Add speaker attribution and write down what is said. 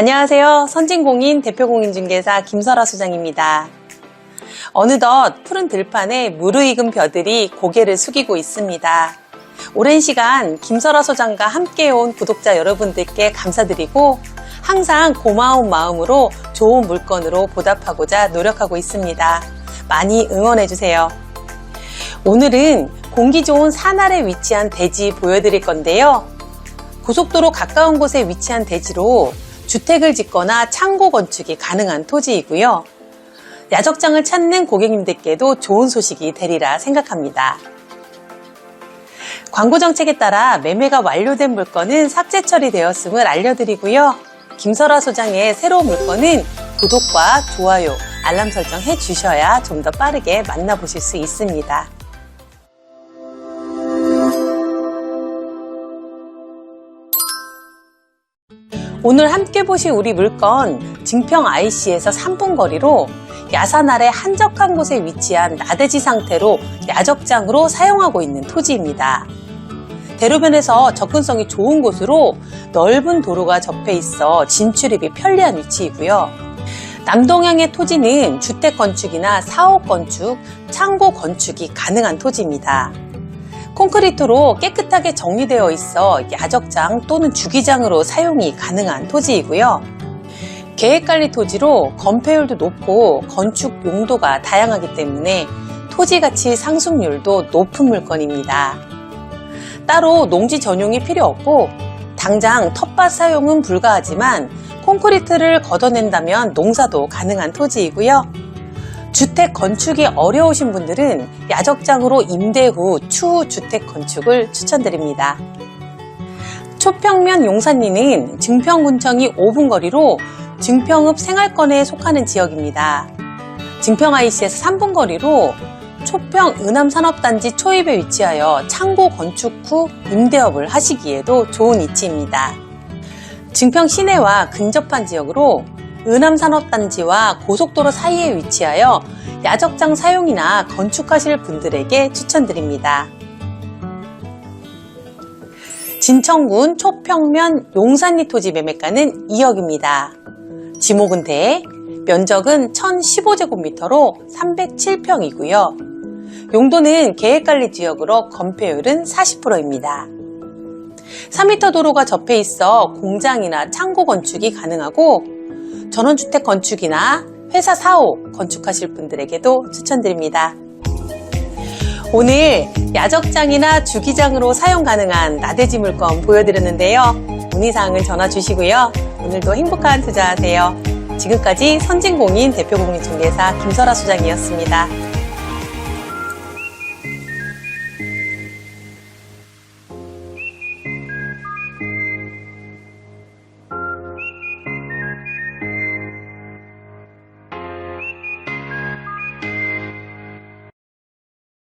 Speaker 1: 안녕하세요. 선진공인 대표공인중개사 김설아 수장입니다. 어느덧 푸른 들판에 무르익은 벼들이 고개를 숙이고 있습니다. 오랜 시간 김설아 소장과 함께 온 구독자 여러분들께 감사드리고 항상 고마운 마음으로 좋은 물건으로 보답하고자 노력하고 있습니다. 많이 응원해주세요. 오늘은 공기 좋은 산 아래 위치한 대지 보여드릴 건데요. 고속도로 가까운 곳에 위치한 대지로 주택을 짓거나 창고 건축이 가능한 토지이고요. 야적장을 찾는 고객님들께도 좋은 소식이 되리라 생각합니다. 광고 정책에 따라 매매가 완료된 물건은 삭제 처리되었음을 알려드리고요. 김설아 소장의 새로운 물건은 구독과 좋아요, 알람 설정 해 주셔야 좀 더 빠르게 만나보실 수 있습니다. 오늘 함께 보실 우리 물건 증평 IC에서 3분 거리로 야산 아래 한적한 곳에 위치한 나대지 상태로 야적장으로 사용하고 있는 토지입니다. 대로변에서 접근성이 좋은 곳으로 넓은 도로가 접해 있어 진출입이 편리한 위치이고요. 남동향의 토지는 주택 건축이나 사옥 건축, 창고 건축이 가능한 토지입니다. 콘크리트로 깨끗하게 정리되어 있어 야적장 또는 주기장으로 사용이 가능한 토지이고요. 계획관리 토지로 건폐율도 높고 건축 용도가 다양하기 때문에 토지 가치 상승률도 높은 물건입니다. 따로 농지 전용이 필요 없고 당장 텃밭 사용은 불가하지만 콘크리트를 걷어낸다면 농사도 가능한 토지이고요. 주택 건축이 어려우신 분들은 야적장으로 임대 후 추후 주택 건축을 추천드립니다. 초평면 용산리는 증평군청이 5분 거리로 증평읍 생활권에 속하는 지역입니다. 증평 IC에서 3분 거리로 초평 은암산업단지 초입에 위치하여 창고 건축 후 임대업을 하시기에도 좋은 위치입니다. 증평 시내와 근접한 지역으로 은암산업단지와 고속도로 사이에 위치하여 야적장 사용이나 건축하실 분들에게 추천드립니다. 진천군 초평면 용산리 토지 매매가는 2억입니다. 지목은 대, 면적은 1015제곱미터로 307평이고요. 용도는 계획관리 지역으로 건폐율은 40%입니다. 3m 도로가 접해 있어 공장이나 창고 건축이 가능하고 전원주택 건축이나 회사 사옥 건축하실 분들에게도 추천드립니다. 오늘 야적장이나 주기장으로 사용 가능한 나대지 물건 보여드렸는데요. 문의사항을 전화 주시고요. 오늘도 행복한 투자하세요. 지금까지 선진공인 대표공인중개사 김설아 수장이었습니다.